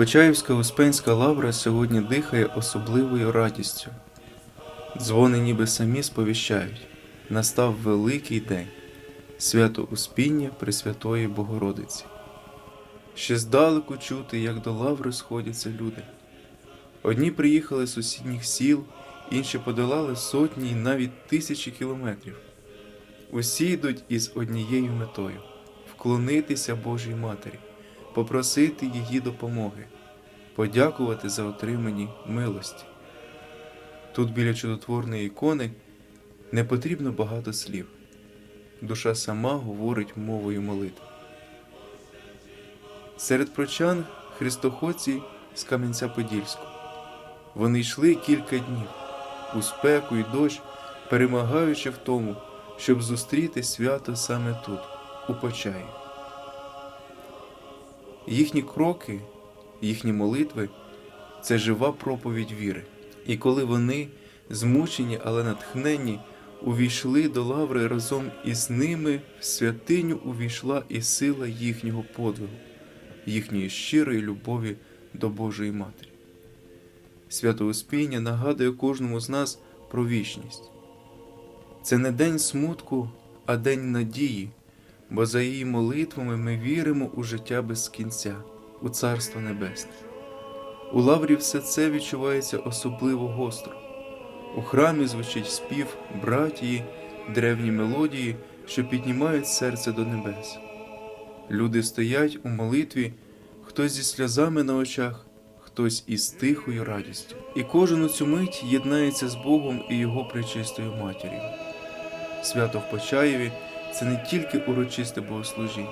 Почаївська Успенська лавра сьогодні дихає особливою радістю. Дзвони ніби самі сповіщають. Настав великий день, свято Успіння Пресвятої Богородиці. Ще здалеку чути, як до лаври сходяться люди. Одні приїхали з сусідніх сіл, інші подолали сотні і навіть тисячі кілометрів. Усі йдуть із однією метою вклонитися Божій Матері, попросити її допомоги, подякувати за отримані милості. Тут біля чудотворної ікони не потрібно багато слів. Душа сама говорить мовою молитви. Серед прочан христоходці з Кам'янця-Подільського. Вони йшли кілька днів у спеку і дощ, перемагаючи в тому, щоб зустріти свято саме тут, у Почаї. Їхні кроки, їхні молитви це жива проповідь віри. І коли вони, змучені, але натхненні, увійшли до лаври разом із ними, в святиню увійшла і сила їхнього подвигу, їхньої щирої любові до Божої Матері. Свято Успіння нагадує кожному з нас про вічність. Це не день смутку, а день надії, бо за її молитвами ми віримо у життя без кінця, у Царство Небесне. У лаврі все це відчувається особливо гостро. У храмі звучить спів братії, древні мелодії, що піднімають серце до небес. Люди стоять у молитві, хтось зі сльозами на очах, хтось із тихою радістю. І кожен у цю мить єднається з Богом і Його пречистою матір'ю. Свято в Почаєві це не тільки урочисте богослужіння,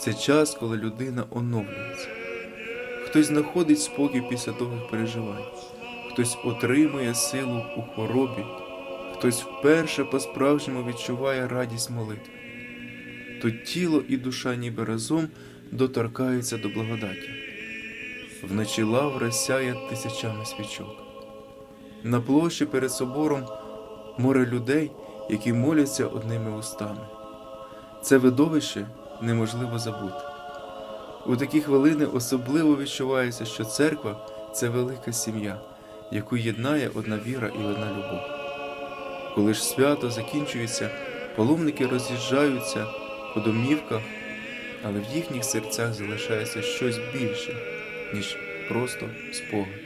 це час, коли людина оновлюється. Хтось знаходить спокій після довгих переживань, хтось отримує силу у хворобі, хтось вперше по-справжньому відчуває радість молитви. Тут тіло і душа ніби разом доторкаються до благодаті. Вночі лавра сяє тисячами свічок. На площі перед собором море людей, які моляться одними устами. Це видовище неможливо забути. У такі хвилини особливо відчувається, що церква це велика сім'я, яку єднає одна віра і одна любов. Коли ж свято закінчується, паломники роз'їжджаються по домівках, але в їхніх серцях залишається щось більше, ніж просто спогад.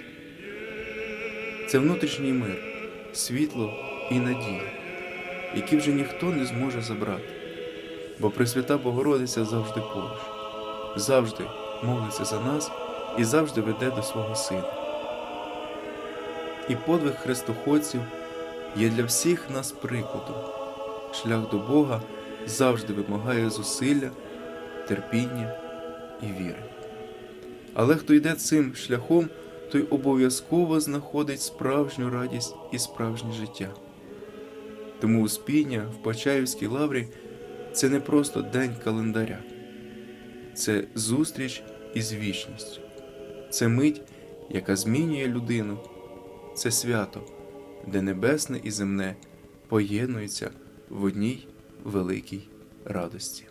Це внутрішній мир, світло і надія, які вже ніхто не зможе забрати, бо Пресвята Богородиця завжди поруч завжди молиться за нас і завжди веде до свого Сина. І подвиг хрестоходців є для всіх нас прикладом. Шлях до Бога завжди вимагає зусилля, терпіння і віри. Але хто йде цим шляхом, той обов'язково знаходить справжню радість і справжнє життя. Тому успіння в Почаївській лаврі це не просто день календаря. Це зустріч із вічністю, це мить, яка змінює людину, це свято, де небесне і земне поєднуються в одній великій радості.